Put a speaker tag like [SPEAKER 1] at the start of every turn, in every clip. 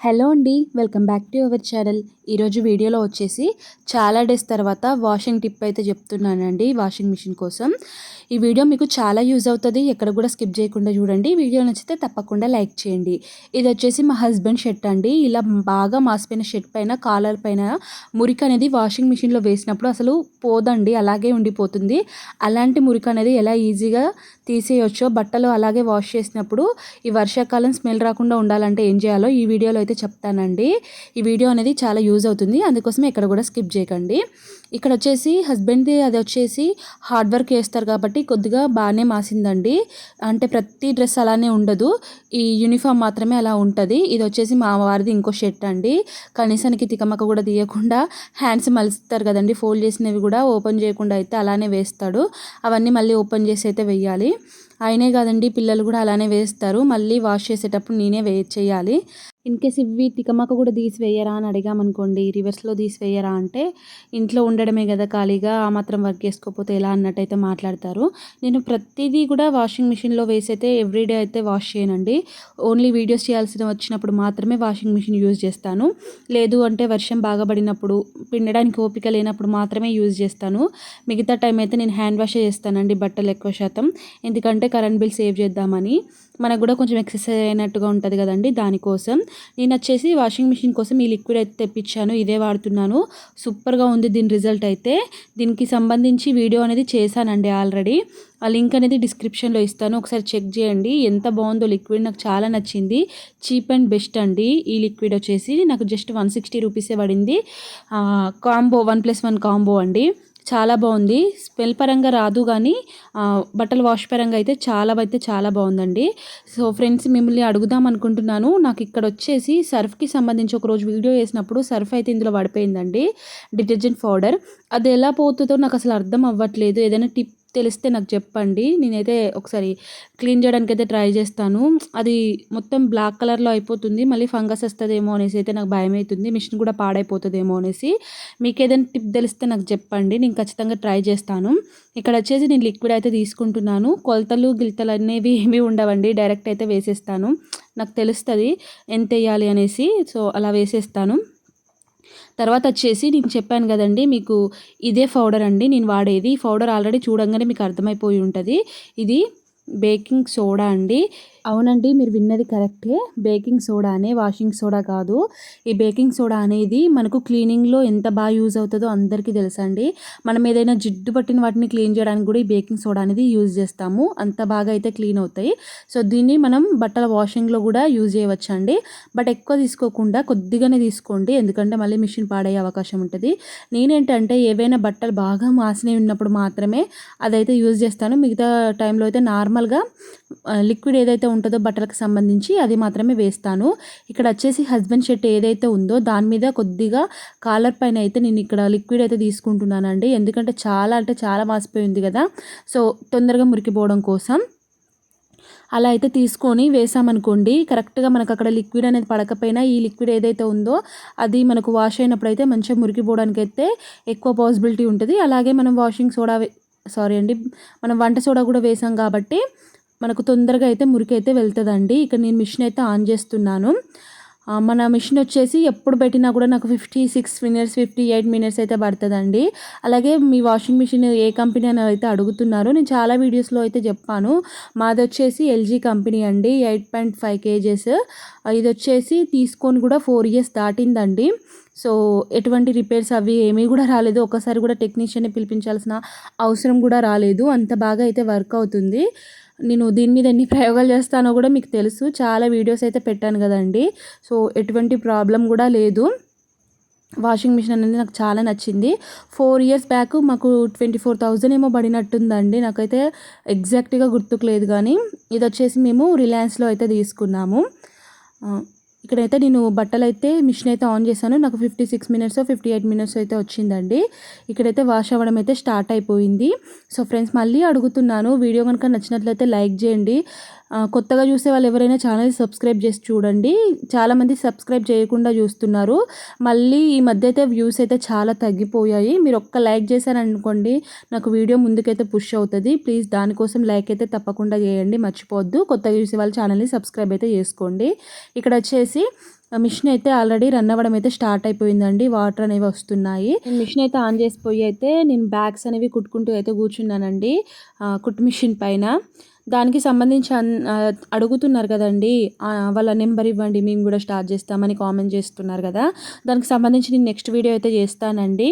[SPEAKER 1] Hello అండి welcome back to our channel. ఈరోజు వీడియోలో వచ్చేసి చాలా డేస్ తర్వాత వాషింగ్ టిప్ అయితే చెప్తున్నానండి వాషింగ్ మిషన్ కోసం. ఈ వీడియో మీకు చాలా యూజ్ అవుతుంది ఎక్కడ కూడా స్కిప్ చేయకుండా చూడండి. వీడియో నచ్చితే తప్పకుండా లైక్ చేయండి. ఇది వచ్చేసి మా హస్బెండ్ షర్ట్ అండి. ఇలా బాగా మాసిపోయిన షర్ట్ పైన కాలర్ పైన మురికి అనేది వాషింగ్ మిషన్లో వేసినప్పుడు అసలు పోదండి అలాగే ఉండిపోతుంది. అలాంటి మురికి అనేది ఎలా ఈజీగా తీసేయొచ్చో. బట్టలు అలాగే వాష్ చేసినప్పుడు ఈ వర్షాకాలం స్మెల్ రాకుండా ఉండాలంటే ఏం చేయాలో ఈ వీడియోలో అయితే చెప్తానండి. ఈ వీడియో అనేది చాలా యూజ్ అవుతుంది. అందుకోసం ఇక్కడ కూడా స్కిప్ చేయకండి. ఇక్కడ వచ్చేసి హస్బెండ్ది అది వచ్చేసి హార్డ్ వర్క్ చేస్తారు కాబట్టి కొద్దిగా బాగానే మాసిందండి. అంటే ప్రతి డ్రెస్ అలానే ఉండదు. ఈ యూనిఫామ్ మాత్రమే అలా ఉంటుంది. ఇది వచ్చేసి మా వారిది ఇంకో షర్ట్ అండి. కనీసానికి తికమక కూడా తీయకుండా హ్యాండ్స్ మలుస్తారు కదండి. ఫోల్డ్ చేసినవి కూడా ఓపెన్ చేయకుండా అయితే అలానే వేస్తాడు. అవన్నీ మళ్ళీ ఓపెన్ చేసి అయితే వెయ్యాలి ఆయనే కాదండి పిల్లలు కూడా అలానే వేస్తారు. మళ్ళీ వాష్ చేసేటప్పుడు నేనే వే చేయాలి. ఇన్ కేస్ ఇవి తికమక కూడా తీసివేయరా అని అడిగామనుకోండి రివర్స్లో తీసివేయరా అంటే ఇంట్లో ఉండడమే కదా ఖాళీగా ఆ మాత్రం వర్క్ చేసుకోకపోతే ఎలా అన్నట్టయితే మాట్లాడతారు. నేను ప్రతిదీ కూడా వాషింగ్ మిషన్లో వేసి అయితే ఎవ్రీడే అయితే వాష్ చేయనండి. ఓన్లీ వీడియోస్ చేయాల్సిన వచ్చినప్పుడు మాత్రమే వాషింగ్ మిషన్ యూజ్ చేస్తాను. లేదు అంటే వర్షం బాగా పడినప్పుడు పిండడానికి ఓపిక లేనప్పుడు మాత్రమే యూజ్ చేస్తాను. మిగతా టైం అయితే నేను హ్యాండ్ వాషే చేస్తానండి బట్టలు ఎక్కువ శాతం. ఎందుకంటే కరెంట్ బిల్ సేవ్ చేద్దామని. మనకు కూడా కొంచెం ఎక్సర్సైజ్ అయినట్టుగా ఉంటుంది కదండి దానికోసం. నేను వచ్చేసి వాషింగ్ మిషన్ కోసం ఈ లిక్విడ్ అయితే తెప్పించాను ఇదే వాడుతున్నాను. సూపర్గా ఉంది దీని రిజల్ట్ అయితే. దీనికి సంబంధించి వీడియో అనేది చేశానండి ఆల్రెడీ ఆ లింక్ అనేది డిస్క్రిప్షన్లో ఇస్తాను. ఒకసారి చెక్ చేయండి. ఎంత బాగుందో లిక్విడ్ నాకు చాలా నచ్చింది. చీప్ అండ్ బెస్ట్ అండి ఈ లిక్విడ్ వచ్చేసి. నాకు జస్ట్ వన్ సిక్స్టీ రూపీసే పడింది. Combo one plus one combo అండి. చాలా బాగుంది. స్మెల్ పరంగా రాదు కానీ బట్టలు వాష్ పరంగా అయితే చాలా అయితే చాలా బాగుందండి. సో ఫ్రెండ్స్ మిమ్మల్ని అడుగుదాం అనుకుంటున్నాను. నాకు ఇక్కడ వచ్చేసి సర్ఫ్కి సంబంధించి ఒక రోజు వీడియో వేసినప్పుడు సర్ఫ్ అయితే ఇందులో పడిపోయిందండి డిటర్జెంట్ పౌడర్. అది ఎలా పోతుందో నాకు అసలు అర్థం అవ్వట్లేదు. ఏదైనా టిప్ తెలిస్తే నాకు చెప్పండి. నేనైతే ఒకసారి క్లీన్ చేయడానికి అయితే ట్రై చేస్తాను. అది మొత్తం బ్లాక్ కలర్లో అయిపోతుంది. మళ్ళీ ఫంగస్ వస్తుందేమో అనేసి అయితే నాకు భయం అవుతుంది మిషన్ కూడా పాడైపోతుందేమో అనేసి. మీకు ఏదైనా టిప్ తెలిస్తే నాకు చెప్పండి. నేను ఖచ్చితంగా ట్రై చేస్తాను. ఇక్కడ వచ్చేసి నేను లిక్విడ్ అయితే తీసుకుంటున్నాను. కొలతలు గిల్తలు అనేవి ఏమీ ఉండవండి. డైరెక్ట్ అయితే వేసేస్తాను. నాకు తెలుస్తుంది. ఎంత వేయాలి అనేసి. సో అలా వేసేస్తాను. తర్వాత వచ్చేసి నేను చెప్పాను కదండి మీకు ఇదే పౌడర్ అండి నేను వాడేది. ఈ పౌడర్ ఆల్రెడీ చూడంగానే మీకు అర్థమైపోయి ఉంటుంది. ఇది బేకింగ్ సోడా అండి. అవునండి మీరు విన్నది కరెక్టే. బేకింగ్ సోడానే వాషింగ్ సోడా కాదు. ఈ బేకింగ్ సోడా అనేది మనకు క్లీనింగ్లో ఎంత బాగా యూజ్ అవుతుందో అందరికీ తెలుసండి. మనం ఏదైనా జిడ్డు పట్టిన వాటిని క్లీన్ చేయడానికి కూడా ఈ బేకింగ్ సోడా అనేది యూజ్ చేస్తాము. అంత బాగా అయితే క్లీన్ అవుతాయి. సో దీన్ని మనం బట్టల వాషింగ్లో కూడా యూజ్ చేయవచ్చు అండి బట్ ఎక్కువ తీసుకోకుండా కొద్దిగానే తీసుకోండి. ఎందుకంటే మళ్ళీ మిషన్ పాడయ్యే అవకాశం ఉంటుంది. నేనేంటంటే ఏవైనా బట్టలు బాగా మాసినవి ఉన్నప్పుడు మాత్రమే అదైతే యూజ్ చేస్తాను. మిగతా టైంలో అయితే నార్మల్గా లిక్విడ్ ఏదైతే ఉంటుందో బట్టలకు సంబంధించి అది మాత్రమే వేస్తాను. ఇక్కడ వచ్చేసి హస్బెండ్ షర్ట్ ఏదైతే ఉందో దాని మీద కొద్దిగా కాలర్ పైన అయితే నేను ఇక్కడ లిక్విడ్ అయితే తీసుకుంటున్నానండి. ఎందుకంటే చాలా అంటే చాలా మాసిపోయింది కదా. సో తొందరగా మురికిపోవడం కోసం అలా అయితే తీసుకొని వేసామనుకోండి కరెక్ట్గా మనకు అక్కడ లిక్విడ్ అనేది పడకపోయినా ఈ లిక్విడ్ ఏదైతే ఉందో అది మనకు వాష్ అయినప్పుడు అయితే మంచిగా మురికిపోవడానికి అయితే ఎక్కువ పాసిబిలిటీ ఉంటుంది. అలాగే మనం వాషింగ్ సోడా సారీ అండి మనం వంట సోడా కూడా వేసాం కాబట్టి మనకు తొందరగా అయితే మురికి అయితే వెళ్తుందండి. ఇక్కడ నేను మిషన్ అయితే ఆన్ చేస్తున్నాను. మన మిషన్ వచ్చేసి ఎప్పుడు పెట్టినా కూడా నాకు fifty six minutes fifty eight minutes అయితే పడుతుందండి. అలాగే మీ వాషింగ్ మిషన్ ఏ కంపెనీ అని అయితే అడుగుతున్నారు. నేను చాలా వీడియోస్లో అయితే చెప్పాను. మాది వచ్చేసి ఎల్జీ కంపెనీ అండి. Eight point five kgs. ఇది వచ్చేసి తీసుకొని కూడా ఫోర్ ఇయర్స్ దాటిందండి. సో ఎటువంటి రిపేర్స్ అవి ఏమీ కూడా రాలేదు. ఒకసారి కూడా టెక్నీషియన్ని పిలిపించాల్సిన అవసరం కూడా రాలేదు. అంత బాగా అయితే వర్క్ అవుతుంది. నేను దీని మీద ఎన్ని ప్రయోగాలు చేస్తానో కూడా మీకు తెలుసు. చాలా వీడియోస్ అయితే పెట్టాను కదండి. సో ఎటువంటి ప్రాబ్లం కూడా లేదు. వాషింగ్ మిషన్ అనేది నాకు చాలా నచ్చింది. ఫోర్ ఇయర్స్ బ్యాక్ మాకు ట్వంటీ ఫోర్ థౌజండ్ ఏమో పడినట్టుందండి. నాకైతే ఎగ్జాక్ట్గా గుర్తుకు లేదు కానీ ఇది వచ్చేసి మేము రిలయన్స్లో అయితే తీసుకున్నాము. ఇక్కడైతే నేను బట్టలు అయితే మిషన్ అయితే ఆన్ చేశాను. నాకు fifty six minutes fifty eight minutes అయితే వచ్చిందండి. ఇక్కడైతే వాష్ అవ్వడం అయితే స్టార్ట్ అయిపోయింది. సో ఫ్రెండ్స్ మళ్ళీ అడుగుతున్నాను. వీడియో కనుక నచ్చినట్లయితే లైక్ చేయండి. కొత్తగా చూసే వాళ్ళు ఎవరైనా ఛానల్ సబ్స్క్రైబ్ చేసి చూడండి. చాలామంది సబ్స్క్రైబ్ చేయకుండా చూస్తున్నారు. మళ్ళీ ఈ మధ్య అయితే వ్యూస్ అయితే చాలా తగ్గిపోయాయి. మీరు ఒక్క లైక్ చేశారనుకోండి నాకు వీడియో ముందుకైతే పుష్ అవుతుంది. ప్లీజ్ దానికోసం లైక్ అయితే తప్పకుండా చేయండి మర్చిపోవద్దు. కొత్తగా చూసే వాళ్ళు ఛానల్ని సబ్స్క్రైబ్ అయితే చేసుకోండి. ఇక్కడ వచ్చేసి మిషన్ అయితే ఆల్రెడీ రన్ అవ్వడం అయితే స్టార్ట్ అయిపోయిందండి. వాటర్ అనేవి వస్తున్నాయి. మిషన్ అయితే ఆన్ చేసిపోయి అయితే నేను బ్యాగ్స్ అనేవి కుట్టుకుంటూ అయితే కూర్చున్నానండి కుట్ కుట్టు మిషన్ పైన. దానికి సంబంధించి అన్ అడుగుతున్నారు కదండి. వాళ్ళ నెంబర్ ఇవ్వండి మేము కూడా స్టార్ట్ చేస్తామని కామెంట్ చేస్తున్నారు కదా. దానికి సంబంధించి నేను నెక్స్ట్ వీడియో అయితే చేస్తానండి.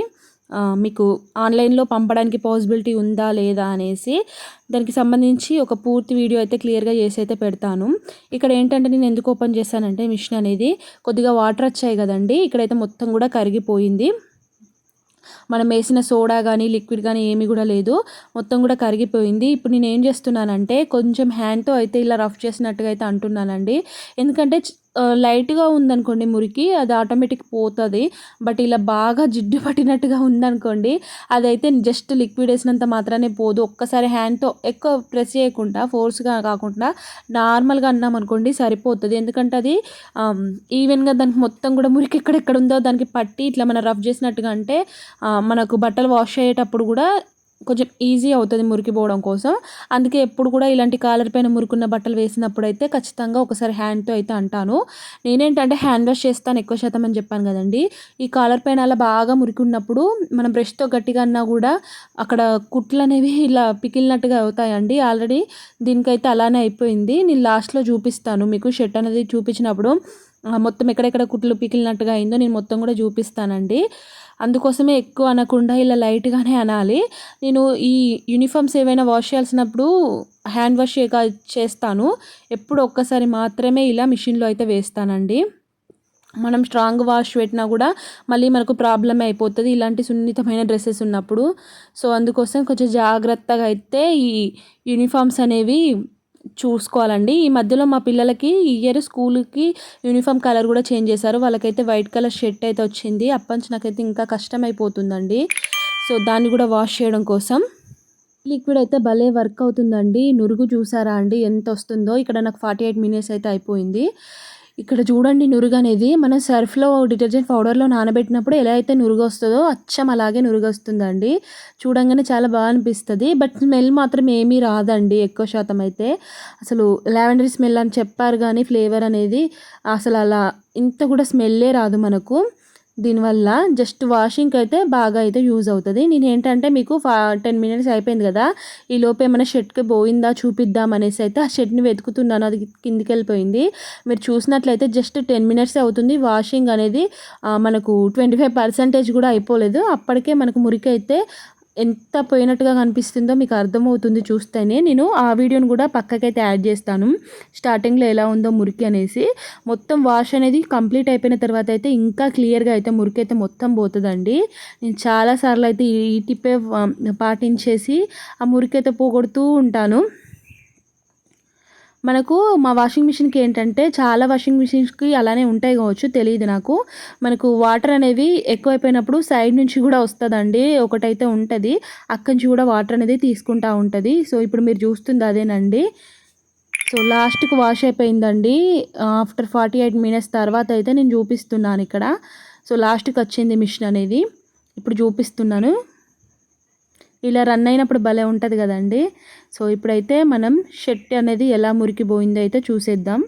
[SPEAKER 1] మీకు ఆన్లైన్లో పంపడానికి పాసిబిలిటీ ఉందా లేదా అనేసి. దానికి సంబంధించి ఒక పూర్తి వీడియో అయితే క్లియర్గా చేసి అయితే పెడతాను. ఇక్కడ ఏంటంటే నేను ఎందుకు ఓపెన్ చేశానంటే మిషన్ అనేది కొద్దిగా వాటర్ వచ్చాయి కదండి. ఇక్కడైతే మొత్తం కూడా కరిగిపోయింది. మనం వేసిన సోడా కానీ లిక్విడ్ కానీ ఏమి కూడా లేదు. మొత్తం కూడా కరిగిపోయింది. ఇప్పుడు నేను ఏం చేస్తున్నానంటే కొంచెం హ్యాండ్తో అయితే ఇలా రఫ్ చేసినట్టుగా అయితే అంటున్నానండి. ఎందుకంటే లైట్గా ఉందనుకోండి మురికి అది ఆటోమేటిక్ పోతుంది. బట్ ఇలా బాగా జిడ్డు పట్టినట్టుగా ఉందనుకోండి అదైతే జస్ట్ లిక్విడ్ వేసినంత మాత్రమే పోదు. ఒక్కసారి హ్యాండ్తో ఎక్కువ ప్రెస్ చేయకుండా ఫోర్స్గా కాకుండా నార్మల్గా అన్నామనుకోండి సరిపోతుంది. ఎందుకంటే అది ఈవెన్గా దానికి మొత్తం కూడా మురికి ఎక్కడెక్కడ ఉందో దానికి పట్టి ఇట్లా మనం రఫ్ చేసినట్టుగా అంటే మనకు బట్టలు వాష్ అయ్యేటప్పుడు కూడా కొంచెం ఈజీ అవుతుంది మురికిపోవడం కోసం. అందుకే ఎప్పుడు కూడా ఇలాంటి కాలర్ పైన మురుకున్న బట్టలు వేసినప్పుడు అయితే ఖచ్చితంగా ఒకసారి హ్యాండ్తో అయితే అంటాను. నేనేంటంటే హ్యాండ్ వాష్ చేస్తాను ఎక్కువ శాతం అని చెప్పాను కదండి. ఈ కాలర్ పైన అలా బాగా మురికి ఉన్నప్పుడు మనం బ్రష్తో గట్టిగా అన్నా కూడా అక్కడ కుట్లు అనేవి ఇలా పికిలినట్టుగా అవుతాయండి. ఆల్రెడీ దీనికైతే అలానే అయిపోయింది. నేను లాస్ట్లో చూపిస్తాను. మీకు షర్ట్ అనేది చూపించినప్పుడు మొత్తం ఎక్కడెక్కడ కుట్లు పికిలినట్టుగా అయిందో నేను మొత్తం కూడా చూపిస్తానండి. అందుకోసమే ఎక్కువ అనకుండా ఇలా లైట్గానే అనాలి. నేను ఈ యూనిఫామ్స్ ఏవైనా వాష్ చేయాల్సినప్పుడు హ్యాండ్ వాష్ చేయక చేస్తాను. ఎప్పుడు ఒక్కసారి మాత్రమే ఇలా మిషన్లో అయితే వేస్తానండి. మనం స్ట్రాంగ్ వాష్ పెట్టినా కూడా మళ్ళీ మనకు ప్రాబ్లమ్ అయిపోతుంది. ఇలాంటి సున్నితమైన డ్రెస్సెస్ ఉన్నప్పుడు. సో అందుకోసం కొంచెం జాగ్రత్తగా అయితే ఈ యూనిఫామ్స్ అనేవి చూసుకోవాలండి. ఈ మధ్యలో మా పిల్లలకి ఇయర్ స్కూల్కి యూనిఫామ్ కలర్ కూడా చేంజ్ చేశారు. వాళ్ళకైతే వైట్ కలర్ షర్ట్ అయితే వచ్చింది. అప్పటి నాకైతే ఇంకా కష్టం అయిపోతుందండి సో దాన్ని కూడా వాష్ చేయడం కోసం. లిక్విడ్ అయితే భలే వర్క్ అవుతుందండి. నురుగు చూసారా అండి? ఎంత వస్తుందో. ఇక్కడ నాకు ఫార్టీ ఎయిట్ మినిట్స్ అయితే అయిపోయింది. ఇక్కడ చూడండి నురుగు అనేది మనం సర్ఫ్లో డిటర్జెంట్ పౌడర్లో నానబెట్టినప్పుడు ఎలా అయితే నురుగు వస్తుందో అచ్చం అలాగే నురుగు వస్తుందండి చూడంగానే చాలా బాగా అనిపిస్తుంది. బట్ స్మెల్ మాత్రం ఏమీ రాదండి ఎక్కువ శాతం అయితే. అసలు లావెండరీ స్మెల్ అని చెప్పారు కానీ ఫ్లేవర్ అనేది అసలు అలా ఇంత కూడా స్మెల్లే రాదు మనకు. దీనివల్ల జస్ట్ వాషింగ్కి అయితే బాగా అయితే యూజ్ అవుతుంది. నేను ఏంటంటే మీకు ఫా టెన్ మినిట్స్ అయిపోయింది కదా ఈ లోపు ఏమైనా షర్ట్కి పోయిందా చూపిద్దాం అనేసి అయితే ఆ షర్ట్ని వెతుకుతున్నాను. అది కిందికి వెళ్ళిపోయింది. మీరు చూసినట్లయితే జస్ట్ టెన్ మినిట్స్ అవుతుంది. వాషింగ్ అనేది మనకు ట్వంటీ ఫైవ్ పర్సెంటేజ్ కూడా అయిపోలేదు. అప్పటికే మనకు మురికి అయితే ఎంత పోయినట్టుగా కనిపిస్తుందో మీకు అర్థమవుతుంది చూస్తేనే. నేను ఆ వీడియోని కూడా పక్కకైతే యాడ్ చేస్తాను. స్టార్టింగ్లో ఎలా ఉందో మురికి అనేసి. మొత్తం వాష్ అనేది కంప్లీట్ అయిపోయిన తర్వాత అయితే ఇంకా క్లియర్గా అయితే మురికి అయితే మొత్తం పోతుందండి. నేను చాలాసార్లు అయితే ఈ టిప్పే పాటించేసి ఆ మురికి అయితే పోగొడుతూ ఉంటాను. మనకు మా వాషింగ్ మిషన్కి ఏంటంటే చాలా వాషింగ్ మిషన్స్కి అలానే ఉంటాయి కావచ్చు తెలియదు నాకు. మనకు వాటర్ అనేవి ఎక్కువైపోయినప్పుడు సైడ్ నుంచి కూడా వస్తుందండి ఒకటైతే ఉంటుంది. అక్కడి నుంచి కూడా వాటర్ అనేది తీసుకుంటా ఉంటుంది. సో ఇప్పుడు మీరు చూస్తుంది అదేనండి. సో లాస్ట్కి వాష్ అయిపోయిందండి. ఆఫ్టర్ ఫార్టీ ఎయిట్ మినిట్స్ తర్వాత అయితే నేను చూపిస్తున్నాను ఇక్కడ. సో లాస్ట్కి వచ్చింది మిషన్ అనేది. ఇప్పుడు చూపిస్తున్నాను. ఇలా రన్ అయినప్పుడు భలే ఉంటుంది కదండి. సో ఇప్పుడైతే మనం షర్ట్ అనేది ఎలా మురికిపోయిందో అయితే చూసేద్దాం.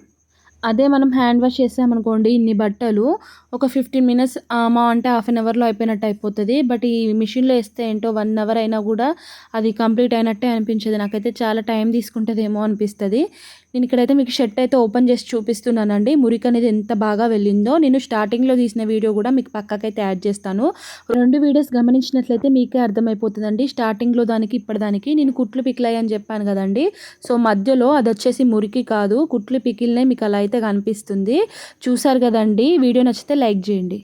[SPEAKER 1] అదే మనం హ్యాండ్ వాష్ చేసామనుకోండి ఇన్ని బట్టలు ఒక ఫిఫ్టీన్ మినిట్స్ మా అంటే హాఫ్ అన్ అవర్లో అయిపోయినట్టు అయిపోతుంది. బట్ ఈ మిషన్లో వేస్తే ఏంటో వన్ అవర్ అయినా కూడా అది కంప్లీట్ అయినట్టే అనిపించదు. నాకైతే చాలా టైం తీసుకుంటుందేమో అనిపిస్తుంది. నేను ఇక్కడైతే మీకు షర్ట్ అయితే ఓపెన్ చేసి చూపిస్తున్నానండి. మురికి అనేది ఎంత బాగా వెళ్ళిందో. నేను స్టార్టింగ్లో తీసిన వీడియో కూడా మీకు పక్కకైతే యాడ్ చేస్తాను. రెండు వీడియోస్ గమనించినట్లయితే మీకే అర్థమైపోతుందండి. స్టార్టింగ్లో దానికి ఇప్పటిదానికి నేను కుట్లు పికిలాయి అని చెప్పాను కదండి. సో మధ్యలో అది వచ్చేసి మురికి కాదు. కుట్లు పికిల్నే మీకు అలా అయితే కనిపిస్తుంది. చూసారు కదండి. వీడియో నచ్చితే లైక్ చేయండి.